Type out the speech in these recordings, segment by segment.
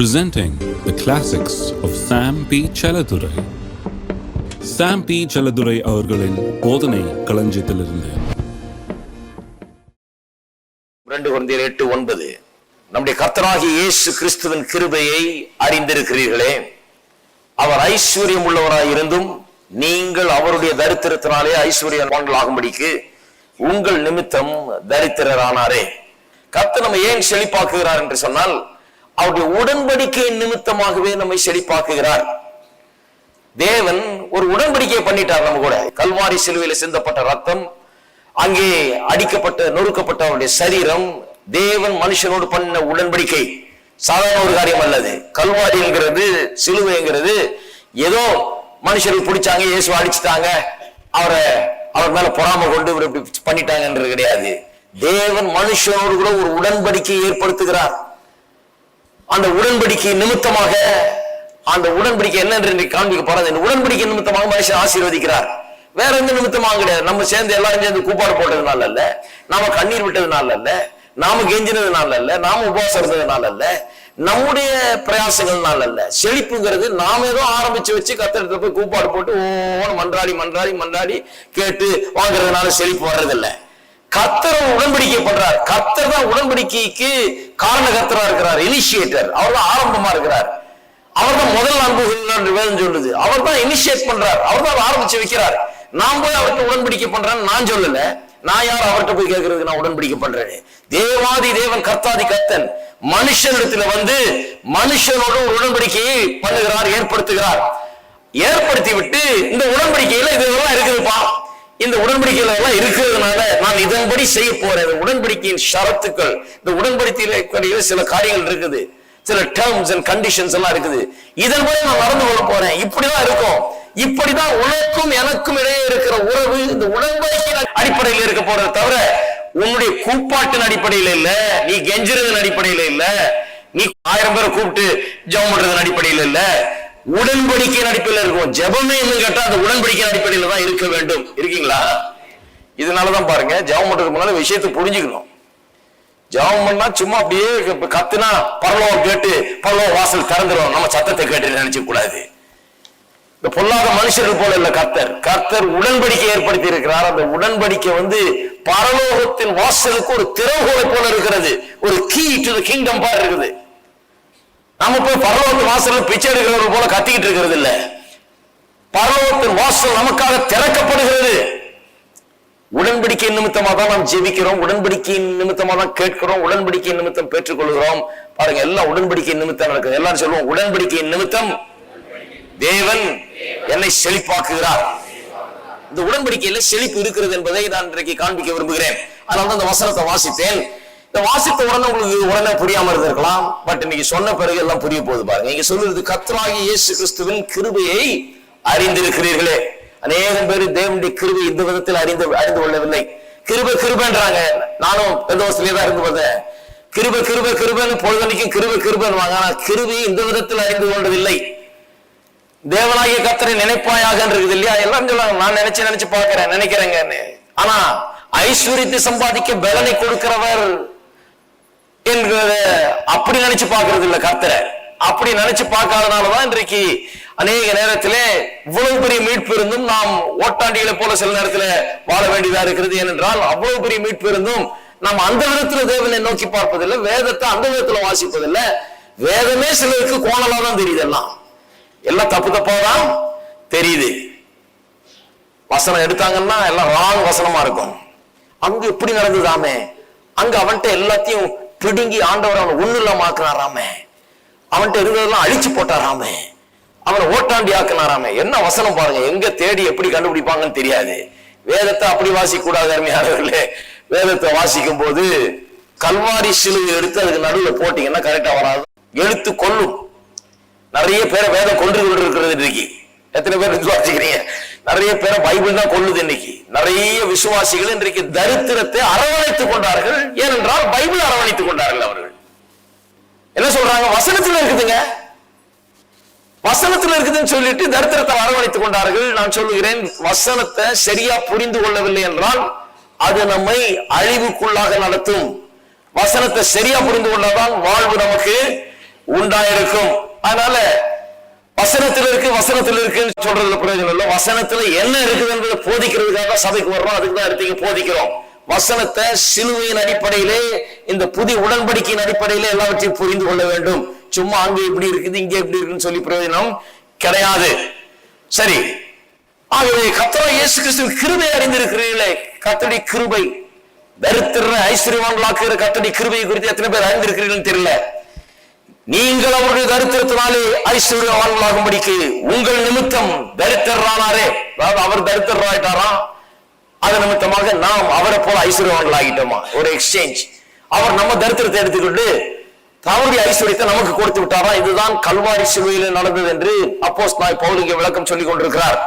presenting the classics of Sam P. Chaladurai. Sam P Chelladurai அவர்களின் போதனை களஞ்சியத்திலிருந்து. ரெண்டு குழந்தையர் எட்டு ஒன்பது. நம்முடைய கர்த்தராகிய இயேசு கிறிஸ்துவின் கிருபையை அறிந்திருக்கிறீர்களே. அவர் ஐஸ்வர்யம் உள்ளவராய் இருந்தும் நீங்கள் அவருடைய தரித்திரத்தினாலே ஐஸ்வர்யவான்கள் ஆகும்படிக்கு உங்கள் நிமித்தம் தரித்திரரானாரே. கர்த்தர் நம்ம ஏன் செழிப்பாக்குகிறார் என்று சொன்னால் அவருடைய உடன்படிக்கையின் நிமித்தமாகவே நம்மை செழிப்பாக்குகிறார். தேவன் ஒரு உடன்படிக்கையை பண்ணிட்டார் நம்ம கூட. கல்வாரி சிலுவையில சிந்தப்பட்ட ரத்தம் அங்கே அடிக்கப்பட்ட நொறுக்கப்பட்ட அவருடைய சரீரம் தேவன் மனுஷனோடு பண்ண உடன்படிக்கை. சாதாரண ஒரு காரியம் அல்லது. கல்வாரிங்கிறது சிலுவைங்கிறது ஏதோ மனுஷருக்கு பிடிச்சாங்க இயேசு அடிச்சுட்டாங்க அவரை அவர் மேல பொறாம கொண்டு இவர் இப்படி பண்ணிட்டாங்கன்றது கிடையாது. தேவன் மனுஷனோடு கூட ஒரு உடன்படிக்கையை ஏற்படுத்துகிறார். அந்த உடன்படிக்கை நிமித்தமாக அந்த உடன்படிக்கை என்ன காண்பிக்க போறது இந்த உடன்படிக்கை நிமித்தமாக மனுஷன் ஆசீர்வதிக்கிறார். வேற எந்த நிமித்தமாக கிடையாது. நம்ம சேர்ந்து எல்லாரும் சேர்ந்து கூப்பாடு போட்டதுனால அல்ல நாம கண்ணீர் விட்டதுனால அல்ல நாம கெஞ்சினதுனால அல்ல நாம உபவாசம் இருந்ததுனால அல்ல நம்முடைய பிரயாசங்கள்னால அல்ல. செழிப்புங்கிறது நாம ஏதோ ஆரம்பிச்சு வச்சு கத்திரத்துல போய் கூப்பாடு போட்டு ஓன்னு மன்றாடி மன்றாடி மன்றாடி கேட்டு வாங்குறதுனால செழிப்பு வர்றதில்லை. கத்தர் உடன்படிக்கை பண்றார் கத்தர் தான் உடன்படிக்கைக்கு காரணகர்த்தரா இருக்கிறார் இனிஷியேட்டர் அவர் தான் ஆரம்பமா இருக்கிறார். அவர் தான் முதல் அன்புகள் என்று வேதம் சொல்லுது. அவர் தான் இனிஷியேட் பண்றார் அவர் தான் ஆரம்பிச்சு வைக்கிறார். நான் போய் அவர்கிட்ட உடன்படிக்கை பண்றேன்னு நான் சொல்லல. நான் யார்? அவர்கிட்ட போய் கேட்கறதுக்கு நான் உடன்படிக்கை பண்றேன். தேவாதி தேவன் கர்த்தாதி கர்த்தன் மனுஷனிடத்துல வந்து மனுஷனோட ஒரு உடன்படிக்கையை பண்ணுகிறார் ஏற்படுத்துகிறார். ஏற்படுத்தி விட்டு இந்த உடன்படிக்கையில இதெல்லாம் இருக்குதுப்பா. இந்த உடன்படிக்கையில எல்லாம் இருக்கிறதுனால நான் இதன்படி செய்ய போறேன் உடன்படிக்கையின் ஷரத்துக்கள் இந்த உடன்படிக்கையில சில காரியங்கள் இருக்குது. சில டேர்ம்ஸ் அண்ட் கண்டிஷன்ஸ் எல்லாம் இருக்குது. இதன்படி நான் நடந்து கொள்ள போறேன். இப்படிதான் இருக்கும். இப்படிதான் உனக்கும் எனக்கும் இடையே இருக்கிற உறவு இந்த உடன்படிக்கையின் அடிப்படையில் இருக்க போறது தவிர உன்னுடைய கூப்பாட்டின் அடிப்படையில் இல்ல நீ கெஞ்சுறதன் அடிப்படையில் இல்ல நீ ஆயிரம் பேரை கூப்பிட்டு ஜெபம் பண்றதன் அடிப்படையில் இல்ல உடன்படிக்கை அடிப்படையில் இருக்கும். ஜபமே என்னன்னு கேட்டா அந்த உடன்படிக்கை அடிப்படையில் தான் இருக்க வேண்டும். இருக்கீங்களா? இதனாலதான் பாருங்க ஜெபம் பண்றதுக்கு முன்னால விஷயத்தை புரிஞ்சுக்கணும். ஜெபம் பண்ணா சும்மா அப்படியே கத்துனா பரலோகம் கேட்டு பரலோக வாசல் திறந்துடும் நம்ம சத்தத்தை கேட்டு நினைச்சு கூடாது. இந்த பொல்லாத மனுஷர்கள் போல இல்ல கர்த்தர். கர்த்தர் உடன்படிக்கை ஏற்படுத்தி இருக்கிறார். அந்த உடன்படிக்கை வந்து பரலோகத்தின் வாசலுக்கு ஒரு திறவுகோலை போல இருக்கிறது. ஒரு கீ டு கிங்டம் பார் இருக்குது. நம்ம போய் பரலோகத்து வாசல்ல பிச்சை எடுக்கிறவர் போல கத்திக்கிட்டு இருக்கிறது இல்ல. பரலோகத்தின் வாசல் நமக்காக திறக்கப்படுகிறது. உடன்படிக்கை நிமித்தமா தான் நாம் ஜெபிக்கிறோம் உடன்படிக்கையின் நிமித்தமா தான் கேட்கிறோம் உடன்படிக்கை நிமித்தம் பெற்றுக்கொள்கிறோம். பாருங்க எல்லாம் உடன்படிக்கை நிமித்தம் நடக்குது. எல்லாரும் சொல்லுவோம் உடன்படிக்கையின் நிமித்தம் தேவன் என்னை செழிப்பாக்குகிறார். இந்த உடன்படிக்கையில செழிப்பு இருக்கிறது என்பதை நான் இன்றைக்கு காண்பிக்க விரும்புகிறேன். அதனால தான் அந்த வசனத்தை வாசித்தேன். இந்த வாசித்த உடனே உங்களுக்கு உடனே புரியாம இருந்திருக்கலாம். பட் இன்னைக்கு சொன்ன பிறகு எல்லாம் புரிய போகுது பாருங்க. நீங்க சொல்லுறது கத்ராகி இயேசு கிறிஸ்துவின் கிருபையை அறிந்திருக்கிறீர்களே. அநேகம் பேர் தேவனுடைய கிருபை இந்த விதத்தில் அறிந்து அறிந்து கொள்ளவில்லை. கிருப கிருபன்றாங்க. நானும் பெந்தோஸ்திலே தான் இருந்து வந்தேன் கிருப கிருப கிருபன்னு பொழுதனைக்கும் கிருபை கிருபன்வாங்க ஆனா கிருபி இந்த விதத்தில் அறிந்து கொண்டதில்லை. தேவனாகிய கத்தரை நினைப்பாயாக இருக்குது இல்லையா? எல்லாம் சொல்லுவாங்க. நான் நினைச்சு நினைச்சு பாக்குறேன் நினைக்கிறேங்கன்னு. ஆனா ஐஸ்வர்யத்தை சம்பாதிக்க பலனை கொடுக்கிறவர் என்கிறத அப்படி நினைச்சு பார்க்கறது இல்ல கர்த்தரை. அப்படி நினைச்சு பார்க்காதனாலதான் இன்றைக்கு அநேக நேரத்திலே இவ்வளவு பெரிய மீட்பு இருந்தும் நாம் ஓட்டாண்டிகளை போல சில நேரத்துல வாழ வேண்டியதா இருக்கிறது. ஏனென்றால் அவ்வளவு பெரிய மீட்பு இருந்தும் நாம் அந்த விதத்துல தேவனை நோக்கி பார்ப்பதில்லை வேதத்தை அந்த விதத்துல வாசிப்பதில்லை. வேதமே சிலருக்கு கோணலா தான் தெரியுது எல்லாம். எல்லாம் தப்பு தப்பா தான் தெரியுது. வசனம் எடுத்தாங்கன்னா எல்லாம் ராங் வசனமா இருக்கும். அங்க எப்படி நடந்ததாமே அங்க அவன்கிட்ட எல்லாத்தையும் பிடுங்கி ஆண்டவர் அவனை ஒண்ணு இல்லாம ஆக்குனாராமே அவன்கிட்ட இருந்ததெல்லாம் அழிச்சு போட்டாராமே. அவனை ஓட்டாண்டி ஆக்குனாராமே என்ன வசனம் பாருங்க. எங்க தேடி எப்படி கண்டுபிடிப்பாங்கன்னு தெரியாது. வேதத்தை அப்படி வாசிக்க கூடாது அருமையானவர்களே. வேதத்தை வாசிக்கும் போது கல்வாரி சிலுவை எடுத்து அதுக்கு நடுவில் போட்டீங்கன்னா கரெக்டா வராது. எழுத்து கொல்லும் நிறைய பேரை வேதம் கொன்று கொண்டு இருக்கிறது இன்னைக்கு. எத்தனை பேர் வாசிக்கிறீங்க? நிறைய பேரை பைபிள் தான் கொள்ளுது இன்னைக்கு. நிறைய விசுவாசிகள் இன்றைக்கு தரித்திரத்தை அரவணைத்துக் கொண்டார்கள். ஏனென்றால் பைபிள் அரவணைத்துக் கொண்டார்கள் அவர்கள். என்ன சொல்றாங்க? வசனத்தில் இருக்குதுங்க. வசனத்தில் இருக்குதுன்னு சொல்லிட்டு தரித்திரத்தை அரவணைத்துக் கொண்டார்கள். நான் சொல்லுகிறேன் வசனத்தை சரியா புரிந்து கொள்ளவில்லை என்றால் அது நம்மை அழிவுக்குள்ளாக நடத்தும். வசனத்தை சரியா புரிந்து கொண்டாதான் வாழ்வு நமக்கு உண்டாயிருக்கும். அதனால வசனத்தில் இருக்கு வசனத்தில் இருக்குன்னு சொல்றதுல பிரயோஜனம் இல்ல. வசனத்துல என்ன இருக்குது என்பதை போதிக்கிறதுக்காக சபைக்கு வர்றோம். அதுக்கு தான் எடுத்து போதிக்கிறோம். வசனத்தை சிலுவையின் அடிப்படையிலே இந்த புதிய உடன்படிக்கையின் அடிப்படையிலே எல்லாவற்றையும் புரிந்து கொள்ள வேண்டும். சும்மா அங்க இப்படி இருக்குது இங்க இப்படி இருக்குன்னு சொல்லி பிரயோஜனம் கிடையாது. சரி. ஆகவே கத்தரா இயேசு கிறிஸ்து கிருபை அறிந்திருக்கிறீர்களே. கத்தடி கிருபை. தரித்திர ஐஸ்வர்யவான்களாக்குற கத்தடி கிருபை குறித்து எத்தனை பேர் அறிந்திருக்கிறீர்கள் தெரியல. நீங்கள் அவருடைய தரித்திரத்தினாலே ஐஸ்வர்யவான்களாகும்படிக்கு உங்கள் நிமித்தம் தரித்திரரானாரே. அதாவது அவர் தரித்திரராயிட்டாராம் அது நிமித்தமாக நாம் அவரை போல ஐஸ்வர்யவான்களாகிட்டோமா? ஒரு எக்ஸ்சேஞ்ச் அவர் நம்ம தரித்திரத்தை எடுத்துக்கொண்டு தவறுடைய ஐஸ்வர்யத்தை நமக்கு கொடுத்து விட்டாரா? இதுதான் கல்வாரி சிலுவையில் நடந்தது என்று அப்போஸ் நாய் பவுலிங்க விளக்கம் சொல்லிக் கொண்டிருக்கிறார்.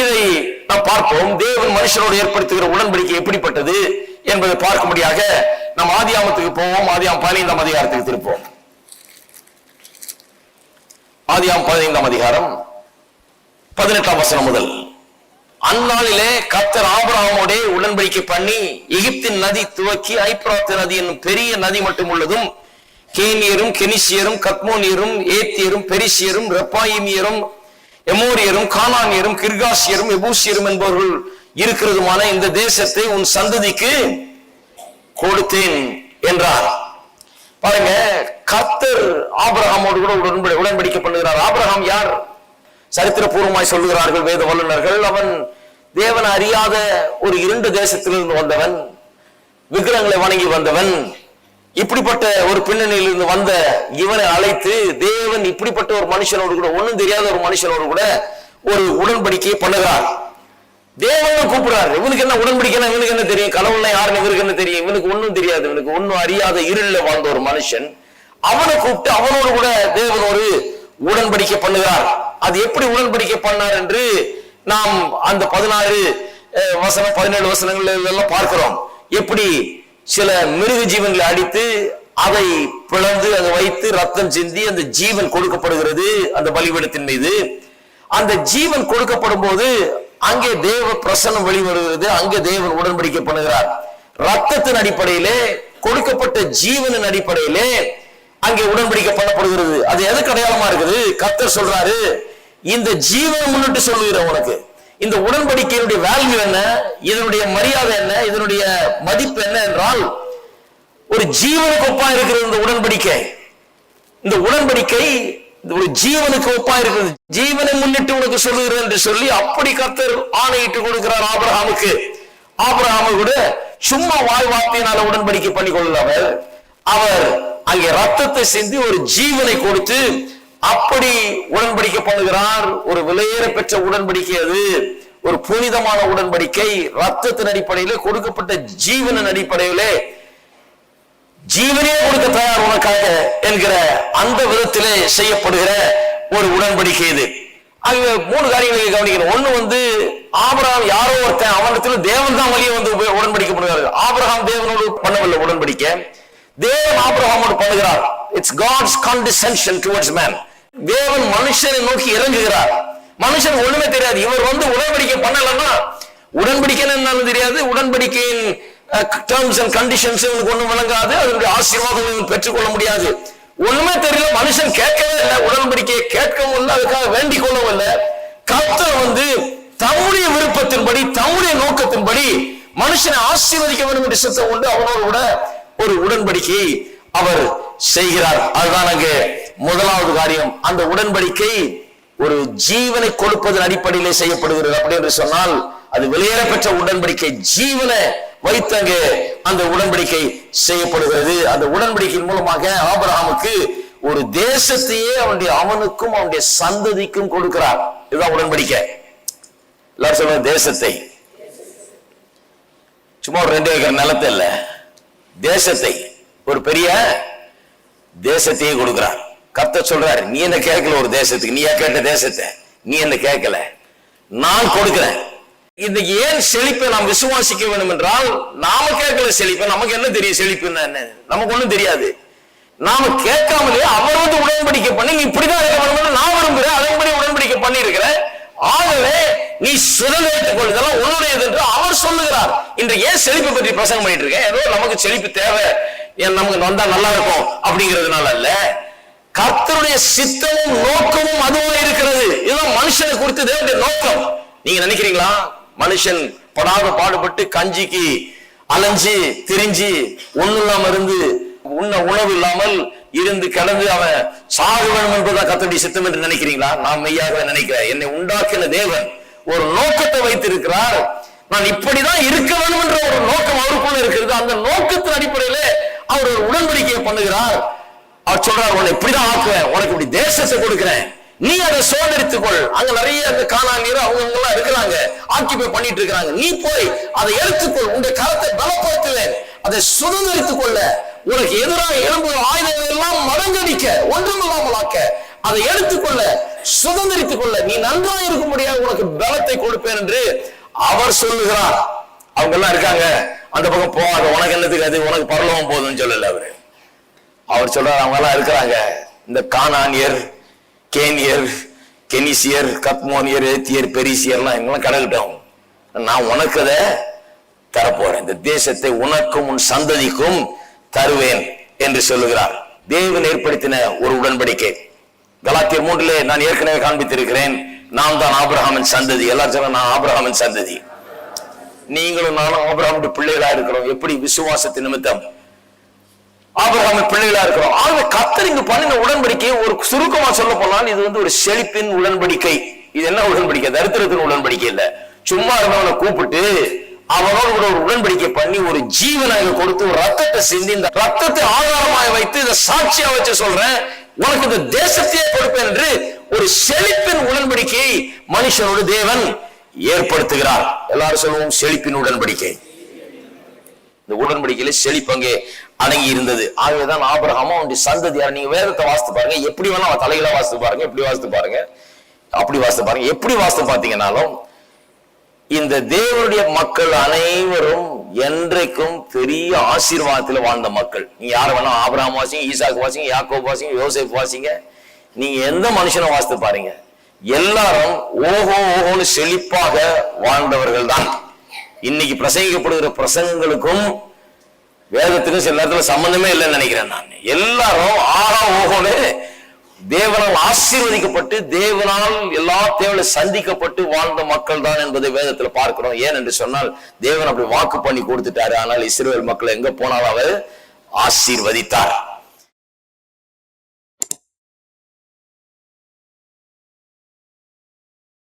இதை நாம் பார்ப்போம். தேவன் மனுஷனோடு ஏற்படுத்துகிற உடன்படிக்கை எப்படிப்பட்டது என்பதை பார்க்கும்படியாக நாம் ஆதியாமத்துக்கு போவோம். ஆதியாம் பதினைந்தாம் அதிகாரத்துக்கு திருப்போம் ஆதியாம் பதினைந்தாம் அதிகாரம் பதினெட்டாம் வசனம் முதல். அந்நாளிலே கத்தர் ஆபராமோடே உடன்படிக்கை பண்ணி எகிப்தின் நதி துவக்கி ஐப்ராத்து நதி என்னும் பெரிய நதி மட்டும் உள்ளதும் கேனியரும் கெனிசியரும் கத்மோனியரும் ஏத்தியரும் பெரிசியரும் ரெப்பாயிமியரும் எமோரியரும் கானானியரும் கிர்காசியரும் எபூசியரும் என்பவர்கள் இருக்கிறதுமான இந்த தேசத்தை உன் சந்ததிக்கு கொடுத்தேன் என்றார். பாருங்க கத்தர் ஆபிரகாமோடு கூட உடன்படி உடன்படிக்கை பண்ணுகிறார். ஆபிரகாம் யார்? சரித்திரபூர்வமாய் சொல்லுகிறார்கள் வேத வல்லுநர்கள். அவன் தேவன் அறியாத ஒரு இரண்டு தேசத்திலிருந்து வந்தவன் விக்கிரங்களை வணங்கி வந்தவன். இப்படிப்பட்ட ஒரு பின்னணியிலிருந்து வந்த இவனை அழைத்து தேவன் இப்படிப்பட்ட ஒரு மனுஷனோடு கூட ஒன்றும் தெரியாத ஒரு மனுஷனோடு கூட ஒரு உடன்படிக்கையை பண்ணுகிறார். தேவனும் கூப்பிடுறாரு. இவனுக்கு என்ன உடன்படிக்கணும் இவனுக்கு என்ன தெரியும்? கடவுள்னா யாருன்னு இவருக்கு என்ன தெரியும்? இவனுக்கு ஒன்றும் தெரியாது. இவனுக்கு ஒன்றும் அறியாத இருளில் வாழ்ந்த ஒரு மனுஷன். அவனை கூப்பிட்டு அவனோடு கூட தேவன் ஒரு உடன்படிக்கை பண்ணுகிறார். அது எப்படி உடன்படிக்கை பண்ணார் என்று நாம் அந்த பதினாறு வசனம் பதினேழு வசனங்கள் எல்லாம் பார்க்கிறோம். எப்படி சில மிருக ஜீவன்களை அடித்து அதை பிளந்து அதை வைத்து ரத்தம் சிந்தி அந்த ஜீவன் கொடுக்கப்படுகிறது அந்த பலிபீடத்தின் மீது. அந்த ஜீவன் கொடுக்கப்படும் போது அங்கே தேவ பிரசனம் வெளிவருகிறது அங்கே தேவன் உடன்படிக்கை பண்ணுகிறார் ரத்தத்தின் அடிப்படையிலே கொடுக்கப்பட்ட ஜீவனின் அடிப்படையிலே அங்கே உடன்படிக்கை பண்ணப்படுகிறது அது எதுக்கு அடையாளமா இருக்குது? கத்தர் சொல்றாரு இந்த ஜீவனை முன்னிட்டு சொல்லுகிறேன் உனக்கு. இந்த உடன்படிக்கையினுடைய வேல்யூ என்ன? இதனுடைய மரியாதை என்ன? இதனுடைய மதிப்பு என்ன என்றால் ஒரு ஜீவனுக்கு ஒப்பா இருக்கிற இந்த உடன்படிக்கை. இந்த உடன்படிக்கை ஒரு ஜீவனுக்கு ஒப்பா இருக்கிறது ஜீவனை முன்னிட்டு உனக்கு சொல்லுகிறேன் என்று சொல்லி அப்படி கத்தர் ஆணையிட்டு கொடுக்கிறார் ஆபிரஹாமுக்கு ஆபிரஹாம கூட சும்மா வாய் வார்த்தையினால உடன்படிக்கை பண்ணி கொள்ளாமல் அவர் அவர் அங்கே ரத்தத்தை சிந்தி ஒரு ஜீவனை கொடுத்து அப்படி உடன்படிக்கை பண்ணுகிறார். ஒரு விலையேற பெற்ற உடன்படிக்கை அது. ஒரு புனிதமான உடன்படிக்கை. ரத்தத்தின் அடிப்படையிலே கொடுக்கப்பட்ட ஜீவனின் அடிப்படையிலே ஜீவனே கொடுக்க தயார் உனக்காக என்கிற அந்த விதத்திலே செய்யப்படுகிற ஒரு உடன்படிக்கை இது. ஆகவே மூணு காரியங்களை கவனிக்கணும் ஒண்ணு வந்து ஆபரகம் யாரோ ஒருத்தன் அவனத்திலும் தேவன் தான் வழியை வந்து உடன்படிக்க உடன்படிக்கை பண்ணுகிறார் தேவனோடு பண்ணவில்லை உடன்படிக்கை. தேவன் ஆபரகமோடு பண்ணுகிறார். It's God's condescension towards man தேவன் மனுஷனை நோக்கி இறங்குகிறார். மனுஷன் ஒண்ணுமே தெரியாது. இவர் வந்து உடன்படிக்கை பண்ணலன்னா உடன்படிக்கை என்னன்னு தெரியாது. உடன்படிக்கையின் டேர்ம்ஸ் அண்ட் கண்டிஷன்ஸ் இவனுக்கு ஒன்றும் விளங்காது அதனுடைய ஆசீர்வாதம் இவன் பெற்றுக்கொள்ள முடியாது. ஒண்ணுமே தெரியல மனுஷன் கேட்கவே இல்லை உடன்படிக்கையை கேட்கவும் இல்லை அதுக்காக வேண்டிக் கொள்ளவும் இல்லை. கர்த்தர் வந்து தம்முடைய விருப்பத்தின்படி தம்முடைய நோக்கத்தின்படி மனுஷனை ஆசீர்வதிக்க வேண்டும் என்று சித்தம் உண்டு. அவனோடு கூட ஒரு உடன்படிக்கையை அவர் செய்கிறார். அதுதான் அங்கே முதலாவது காரியம். அந்த உடன்படிக்கை ஒரு ஜீவனை கொடுப்பதன் அடிப்படையிலே செய்யப்படுகிறது. அப்படி என்று சொன்னால் அது வெளியேற பெற்ற உடன்படிக்கை. ஜீவனை வைத்தங்க அந்த உடன்படிக்கை செய்யப்படுகிறது. அந்த உடன்படிக்கையின் மூலமாக ஆபிரகாமுக்கு ஒரு தேசத்தையே அவனுடைய அவனுக்கும் அவனுடைய சந்ததிக்கும் கொடுக்கிறார். இதுதான் உடன்படிக்கை. எல்லாரும் சொல்ற தேசத்தை. சும்மா ஒரு ரெண்டு ஏக்கர் நிலத்தை இல்ல. தேசத்தை. ஒரு பெரிய தேசத்தையே கொடுக்கிறார். கத்த சொல்றாரு நீ என்ன கேட்கல ஒரு தேசத்துக்கு? நீயா கேட்ட தேசத்தை? நீ என்ன கேட்கல? நான் கொடுக்கிறேன். இந்த ஏன் செழிப்பை நாம் விசுவாசிக்க வேண்டும் என்றால் நாம கேட்கல செழிப்பை நமக்கு என்ன தெரியும் செழிப்பு என்ன? நமக்கு ஒண்ணும் தெரியாது. நாம கேட்காமலே அவர் வந்து உடன்படிக்கை பண்ணி நீ இப்படிதான் இருக்க வேணும்னு நான் விரும்புகிறேன் அதன்படி உடன்படிக்கை பண்ணி இருக்கிறேன் ஆகவே நீ சுதந்திரத்துக் கொள்ளுதெல்லாம் உன்னுடையது என்று அவர் சொல்லுகிறார். இன்று ஏன் செழிப்பை பற்றி பிரசங்கம் பண்ணிட்டு இருக்கேன் ஏதோ நமக்கு செழிப்பு தேவை. ஏன் நமக்கு வந்தா நல்லா இருக்கும் அப்படிங்கிறதுனால அல்ல. கர்த்தருடைய சித்தமும் நோக்கமும் அதுவும் இருக்கிறது. இதுதான் மனுஷனை குறித்து தேவனுடைய நோக்கம். நீங்க நினைக்கிறீங்களா? மனுஷன் படாத பாடுபட்டு கஞ்சிக்கு அலைஞ்சு திரிஞ்சு ஒண்ணு இல்லாம இருந்து உண்ண உணவு இல்லாமல் இருந்து கிடந்து அவன் சாக வேணும் என்பதுதான் கத்தடி சித்தம் என்று நினைக்கிறீங்களா? நான் மெய்யாகவே நினைக்கிறேன். என்னை உண்டாக்கின தேவன் ஒரு நோக்கத்தை வைத்திருக்கிறார். நான் இப்படிதான் இருக்க வேண்டும் என்ற ஒரு நோக்கம் அவருக்குள்ள இருக்கிறது. அந்த நோக்கத்தின் அடிப்படையில அவர் உடன்படிக்கையை பண்ணுகிறார். அவர் சொல்றார் உன்னை இப்படிதான் ஆக்குவேன். உனக்கு இப்படி தேசத்தை கொடுக்கிறேன். நீ அதை சோதரித்துக் கொள் அங்க நிறைய அந்த காணாநீர் அவங்க எல்லாம் இருக்கிறாங்க. ஆக்கிபை பண்ணிட்டு இருக்கிறாங்க. நீ போய் அதை எடுத்துக்கொள். உங்க கரத்தை பலப்படுத்துவேன். அதை சுதந்திரித்துக் கொள்ள உனக்கு எதிராக எழும்பும் ஆயுதங்கள் எல்லாம் மடங்கடிக்க ஒன்றுமில்லாமலாக்க. அதை எடுத்துக்கொள்ள சுதந்திரித்துக் கொள்ள நீ நன்றாக இருக்க முடியாது உனக்கு பலத்தை கொடுப்பேன் என்று அவர் சொல்லுகிறார். அவங்க எல்லாம் இருக்காங்க. அந்த பக்கம் போகாத. உனக்கு என்னத்துக்கு அது உனக்கு பரலவம் போதும்னு சொல்லல அவரு. அவர் சொல்றாரு அவங்க எல்லாம் இருக்கிறாங்க. இந்த காணானியர் கேனியர் கெனிசியர் கத்மோனியர் ஏத்தியர் பெரிசியர்லாம் எங்கெல்லாம் கிடக்கட்டும் நான் உனக்கு அதை தரப்போறேன். இந்த தேசத்தை உனக்கும் உன் சந்ததிக்கும் தருவேன் என்று சொல்லுகிறார். தேவன் ஏற்படுத்தின ஒரு உடன்படிக்கை. கலாத்தியர் மூன்றிலே நான் ஏற்கனவே காண்பித்திருக்கிறேன். நான் தான் ஆபிரஹாமின் சந்ததி. எல்லாரும் சொன்ன நான் ஆபிரஹாமின் சந்ததி. நீங்களும் நானும் ஆபிரஹாமுடைய பிள்ளைகளா இருக்கிறோம். எப்படி விசுவாசத்தின் நிமித்தம்? ஆபிரகாமின் பிள்ளைகளா இருக்கிறோம். ஆகவே கத்தர் இங்கு பண்ணின உடன்படிக்கை ஒரு சுருக்கமா சொல்ல போனால் இது வந்து ஒரு செழிப்பின் உடன்படிக்கை. இது என்ன உடன்படிக்கை? தரித்திரத்தின் உடன்படிக்கை இல்ல. சும்மா இருந்தவனை கூப்பிட்டு அவனோடு கூட ஒரு உடன்படிக்கை பண்ணி ஒரு ஜீவனாக கொடுத்து ஒரு ரத்தத்தை சிந்தி இந்த ரத்தத்தை ஆதாரமாக வைத்து இதை சாட்சியா வச்சு சொல்றேன். உனக்கு இந்த தேசத்தையே கொடுப்பேன் என்று ஒரு செழிப்பின் உடன்படிக்கையை மனுஷனோடு தேவன் ஏற்படுத்துகிறார். எல்லாரும் சொல்லுவோம் செழிப்பின் உடன்படிக்கை. இந்த உடன்படிக்கையில செழிப்பங்கே அடங்கி இருந்தது ஆகவேதான் ஆபிரகாமும் அவனுடைய சந்ததியார் நீங்க வேதத்தை வாசித்து பாருங்க. எப்படி வேணா அவன் தலைகளா வாசித்து பாருங்க எப்படி வாசித்து பாருங்க? அப்படி வாசித்து பாருங்க. எப்படி வாசித்து பார்த்தீங்கன்னாலும் இந்த தேவனுடைய மக்கள் அனைவரும் என்றைக்கும் பெரிய ஆசீர்வாதத்தில் வாழ்ந்த மக்கள். நீங்க யார் வேணா ஆபிரகாம் வாசிங்க ஈசாக்கு வாசிங்க யாக்கோ வாசிங்க யோசேப் வாசிங்க. நீங்க எந்த மனுஷனை வாசித்து பாருங்க? எல்லாரும் ஓஹோ ஓஹோன்னு செழிப்பாக வாழ்ந்தவர்கள் தான் இன்னைக்கு பிரசங்கிக்கப்படுகிற பிரசங்கங்களுக்கும் வேதத்துக்கும் சில நேரத்தில் சம்பந்தமே இல்லைன்னு நினைக்கிறேன் நான். எல்லாரும் ஆஹா ஓஹோன்னு தேவனால் ஆசீர்வதிக்கப்பட்டு தேவனால் எல்லா தேவனை சந்திக்கப்பட்டு வாழ்ந்த மக்கள் தான் என்பதை வேதத்துல பார்க்கிறோம். ஏன் என்று சொன்னால் தேவன் அப்படி வாக்கு பண்ணி கொடுத்துட்டாரு. ஆனால் இஸ்ரேல் மக்கள் எங்க போனாலும் அவர் ஆசீர்வதித்தார்.